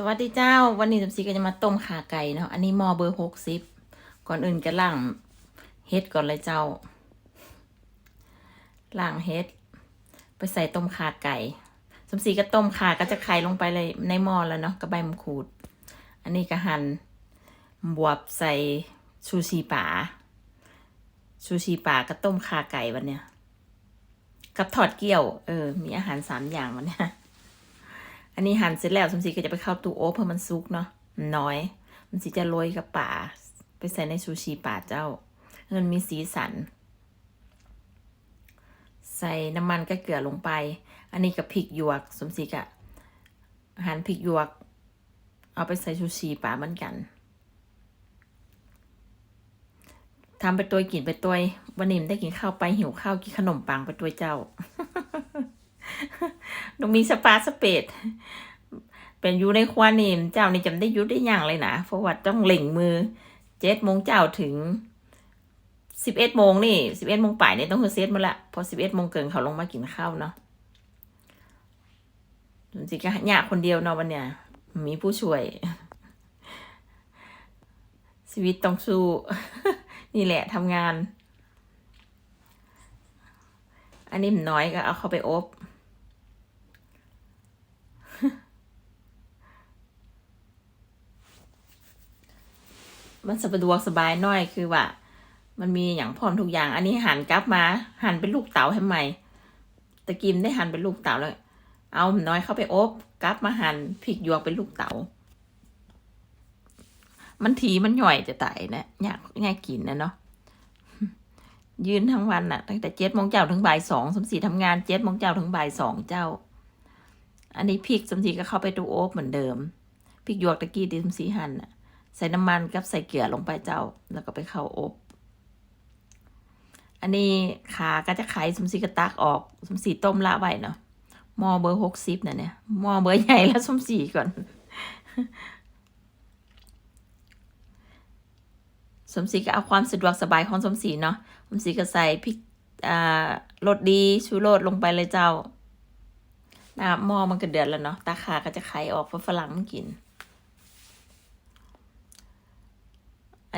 สวัสดีเจ้า วันนี้สมศรีก็จะมาต้มขาไก่เนาะอันนี้หม้อเบอร์หกสิบก่อนอื่นก็ล่างเฮ็ดก่อนเลยเจ้าล่างเฮ็ด ไปใส่ต้มขาไก่ สมศรีก็ต้มขาก็จะไข่ลงไปเลยในหม้อแล้วเนาะกับใบมะกรูด อันนี้ก็หั่นบวบใส่ชูชีป่าชูชีป่าก็ต้มขาไก่วันเนี้ยกับทอดเกี๊ยว เออ มีอาหารสามอย่างวันเนี้ย อันนี้หั่นเสร็จแล้วสมศรีก็จะไปเข้าตู้โอ๊บเพื่อมันซุกเนาะมันน้อย มันสิจะโรยกับป่า ไปใส่ในซูชิป่าเจ้าให้มันมีสีสัน ใส่น้ำมันก็เกลือลงไป อันนี้กับพริกหยวก สมศรีก็หั่นพริกหยวก เอาไปใส่ซูชิป่าเหมือนกันทำไปตัวกินไปตัววันนี้ได้กินข้าวไปหิวข้าวกินขนมปังไปตัวเจ้า ต้องมีสปาสเปดเป็นอยู่ในครัวนี่เจ้านี่จำได้ยุดได้อย่างเลยนะเพราะว่าต้องเล่งมือเจ็ดโมงเจ้าถึงสิบเอ็ดโมงนี่สิบเอ็ดโมงป่ายนี่ต้องคือเซตมาละพอสิบเอ็ดโมงเกินเขาลงมากินข้าวเนาะจริงๆก็ยากคนเดียวเนาะวันเนี้ยมีผู้ช่วย ชีวิตต้องสู้ นี่แหละทำงาน อันนี้มันน้อยก็เอาเข้าไปอบ มันสะดวกสบายน่อยคือว่า มันมีอย่างพร้อมทุกอย่าง อันนี้หั่นกลับมา หั่นเป็นลูกเต๋าให้ใหม่ตะกิมได้หั่นเป็นลูกเต๋าแล้วเอาน้อยเข้าไปอบกลับมาหั่นพริกหยวกเป็นลูกเต๋ามันทีมันหย่อยจะตายนะอยากง่ายกินนะเนาะยืนทั้งวันน่ะ ตั้งแต่เจ็ดโมงเจ้าถึงบ่ายสองสมศรีทำงานเจ็ดโมงเจ้าถึงบ่ายสองเจ้า อันนี้พริกสมศรีก็เข้าไปตู้โอ๊บเหมือนเดิมพริกหยวกตะกี้ที่สมศรีหั่นน่ะ ใส่น้ำมันกับใส่เกลือลงไปเจ้า แล้วก็ไปเข้าอบ อันนี้ขาก็จะไขสมศรีกระตักออกสมศรีต้มละไว้เนาะหม้อเบอร์หกสิบน่ะเนี่ยหม้อเบอร์ใหญ่แล้วสมศรีก่อน สมศรีก็เอาความสะดวกสบายของสมศรีเนาะสมศรีก็ใส่พริกอ่ารสดีชูรสลงไปเลยเจ้าน้ำหม้อมันก็เดือดแล้วเนาะตาขาก็จะไขออกเพราะฝรั่งมันกิน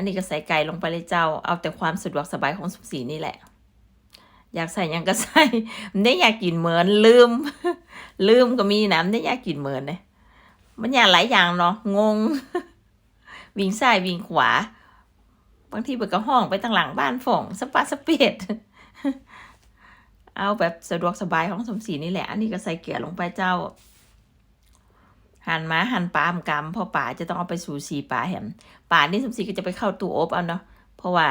นนี้ก็ใส่ไก่ลงไปเลยเจ้า เอาแต่ความสะดวกสบายของสมศรีนี่แหละ อยากใส่ยังก็ใส่มันได้อยากกินเหมือนลืม ลืมก็มีนะมันได้อยากกินเหมือนเนี่ยมันอยากหลายอย่างเนาะงง วิ่งซ้ายวิ่งขวา บางทีเปิดกระห้องไปตั้งหลังบ้านฝ่องสปาสเปดเอาแบบสะดวกสบายของสมศรีนี่แหละ อันนี้ก็ใส่เกลือลงไปเจ้า หั่นมาหั่นปลามกำเพอป่าจะต้องเอาไปสู่สีป่าแหมป่านี่สมศรีก็จะไปเข้าตู้อบเอาเนาะเพราะว่า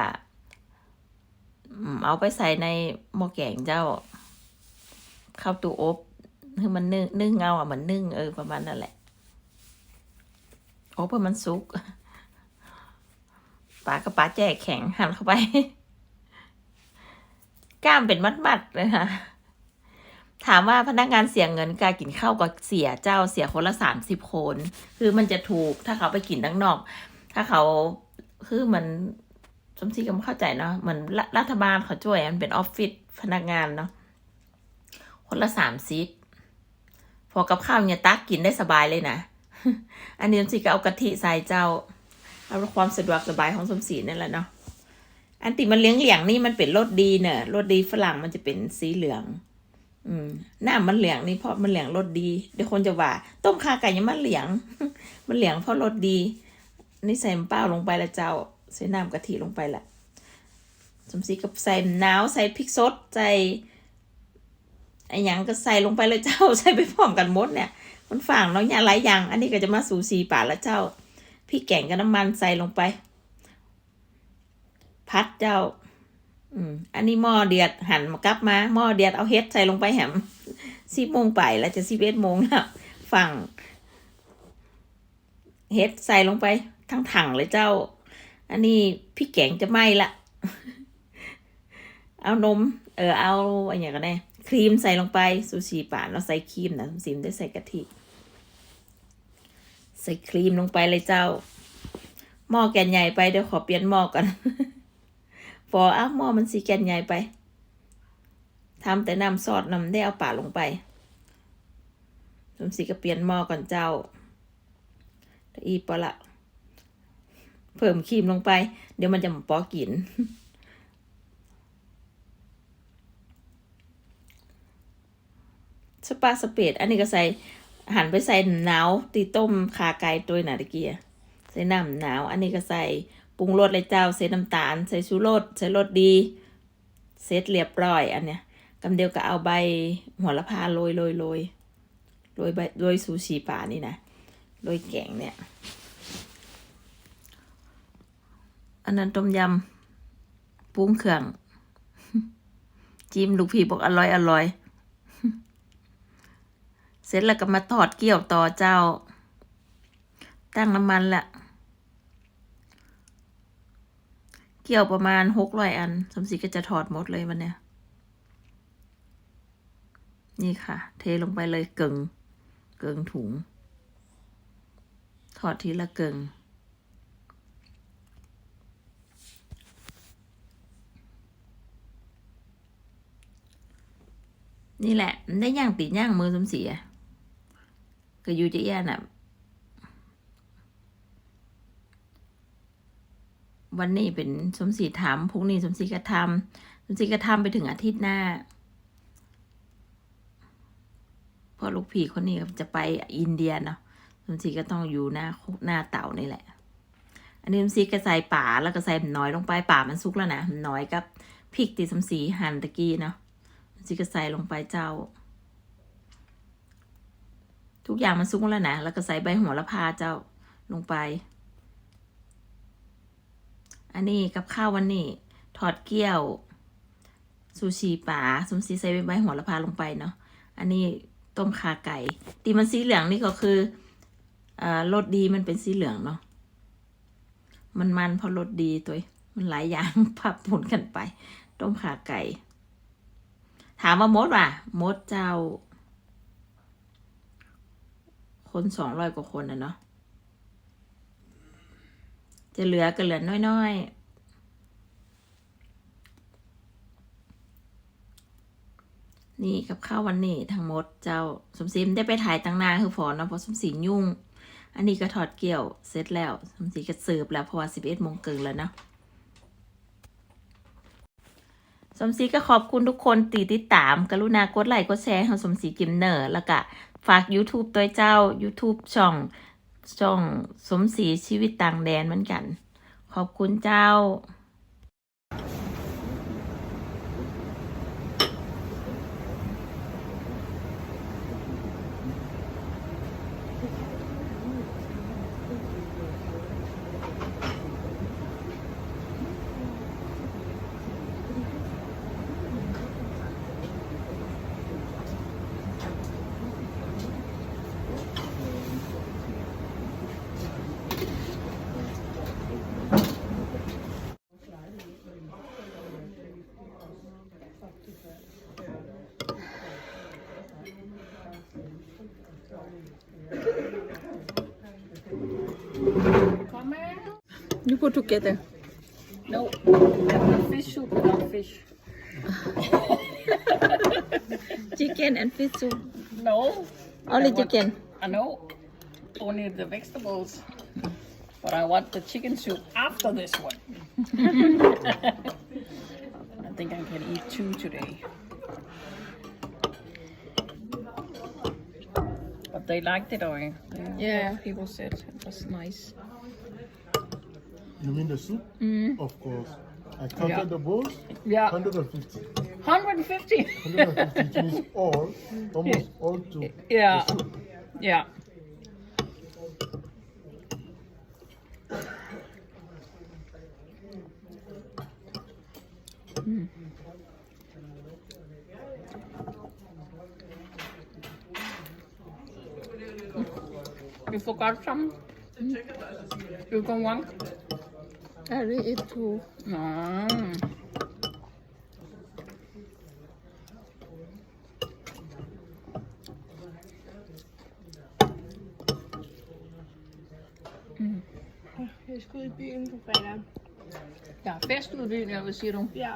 เอาไปใส่ในหม้อแกงเจ้า เข้าตู้อบคือมันนึ่งนึ่งเงาอะเหมือนนึ่งเออประมาณนั่นแหละอบเพื่อมันสุกปลากับปลาแจกแข็งหั่นเข้าไป กล้ามเป็นมัดๆเลยค่ะ ถามว่าพนักงานเสียเงินการกินข้าวก็เสียเจ้าเสียคนละสามสิบคนคือมันจะถูกถ้าเขาไปกินด้านนอก ถ้าเขาคือเหมือนสมศรีก็ไม่เข้าใจเนาะเหมือนรัฐบาลเขาช่วยมันเป็นออฟฟิศพนักงานเนาะคนละสามซิปพอกับข้าวเนี่ยตักกินได้สบายเลยนะอันนี้สมศรีก็เอากะทิใส่เจ้าเอาความสะดวกสบายของสมศรีนั่นแหละเนาะอันติมันเลี้ยงเหลียงนี่มันเป็นรสดีเนอะรสดีฝรั่งมันจะเป็นสีเหลือง อืมหน้ามันเหลืองนี่เพราะมันเหลืองรสดี เดี๋ยวคนจะว่า ต้มขาไก่ยังมันเหลืองมันเหลืองเพราะรสดี นี่ใส่เปล่าลงไปแล้วเจ้า ใส่น้ำกะทิลงไปแหละสมศรีกับใส่มะนาวใส่พริกสดใส่ไอ้หยังก็ใส่ลงไปเลยเจ้า ใส่ไปพร้อมกันหมดเนี่ย มันฝางเนาะเนี่ยหลายอย่าง อันนี้ก็จะมาสูสีป่าแล้วเจ้าพริกแกงกับน้ำมันใส่ลงไป พัดเจ้า อืม อันนี้หม้อเดือดหันมากลับมาหม้อเดือดเอาเฮ็ดใส่ลงไปแหมสิบโมงไปแล้วจะสิบเอ็ดโมงแล้วฝั่งเฮ็ดใส่ลงไปทั้งถังเลยเจ้า อันนี้พี่แกงจะไหม้ละ เอานม เออเอาอะไรอย่างกันแน่ครีมใส่ลงไปซูชิป่านเราใส่ครีมนะซิมได้ใส่กะทิใส่ครีมลงไปเลยเจ้าหม้อแกนใหญ่ไปเดี๋ยวขอเปลี่ยนหม้อก่อน ฟออ้าวมอมันสีแกนใหญ่ไปทำแต่น้ำซอสน้ำได้เอาป่าลงไปสมศรีก็เปลี่ยนหม้อก่อนเจ้าอีปะละ เพิ่มครีมลงไป เดี๋ยวมันจะมาปอกิน สปาสเปดอันนี้ก็ใส่หันไปใส่หนาวตีต้มขาไก่ตัวหนาตะเกียใส่น้ำหนาว อันนี้ก็ใส่ ปรุงรสเลยเจ้าใส่น้ำตาลใส่ชูรสใส่รสดีเสร็จเรียบร้อยอันเนี้ยกำเดียวก็เอาใบหัวละพาโรยโรยโรยโรยใบโรยซูชิป่านี่นะโรยแกงเนี่ย อันนั้นต้มยำปรุงเครื่อง จิ้มลูกพี่บอกอร่อยอร่อย เสร็จแล้วก็มาทอดเกี่ยวต่อเจ้า ตั้งน้ำมันละเกี่ยวประมาณหกร้อยอัน สมศรีก็จะถอดหมดเลยวันเนี้ย นี่ค่ะ เทลงไปเลยเกึงเกึงถุง ถอดทีละเกึงนี่แหละ ได้ย่างตีย่างมือสมศรีอะก็อยู่จะแย่น่ะ วันนี้เป็นสมศรีถามพรุ่งนี้สมศรีก็ทำสมศรีก็ทำไปถึงอาทิตย์หน้าเพราะลูกพีคนนี้จะไปอินเดียเนาะสมศรีก็ต้องอยู่หน้าคุกหน้าเต่านี่แหละ อันนี้สมศรีก็ใส่ป่าแล้วก็ใส่น้อยลงไปป่ามันสุกแล้วนะน้อยกับพริกตีสมศรีหั่นตะกี้เนาะจิก็ใส่ลงไปเจ้า ทุกอย่างมันสุกแล้วนะแล้วก็ใส่ใบโหัวละพาเจ้าลงไป อันนี้กับข้าววันนี้ทอดเกี๊ยวซูชิป่าสมซีใส่ใบโหัวละพาลงไปเนาะอันนี้ต้มขาไก่ตีมันสีเหลืองนี่ก็คืออ่ารสดีมันเป็นสีเหลืองเนาะมันมันเพราะรสดีตัวมันหลายอย่างพับผลกันไป ต้มขาไก่ ถามว่ามดว่ะมดเจ้า คนสองร้อยกว่าคนนะเนาะ จะเหลือก็เหลือน้อยๆนี่กับข้าววันนี้ทั้งหมดเจ้าสมศรีได้ไปถ่ายตั้งนานคือพอเนาะเพราะสมศรียุ่ง อันนี้ก็ถอดเกี่ยวเสร็จแล้ว สมศรีก็เสิร์ฟแล้วเพราะว่าสิบเอ็ดโมงเกินแล้วเนาะสมศรีก็ขอบคุณทุกคนตีติดตาม กรุณากดไลค์กดแชร์ให้สมศรีกิมเนอร์แล้วก็ฝาก YouTube ตัวเจ้า YouTube ช่อง ช่องสมศรีชีวิตต่างแดนเหมือนกัน ขอบคุณเจ้า Put together. No, fish soup without fish. Chicken and fish soup No. only I want- chicken I know. Only the vegetables. But I want the chicken soup after this one. I think I can eat two today. But they liked it, or they- Yeah, people said it was nice. You mean the soup? Mm. Of course. I counted Yeah. the bowls. Yeah. 150. 150. 150 which means all, almost all to yeah. Yeah. Mm. You forgot some? Mm. You can want? I will eat too. No. Jeg skal ud i byen på fredag. Der er fest ude i byen, eller hvad siger du? Ja,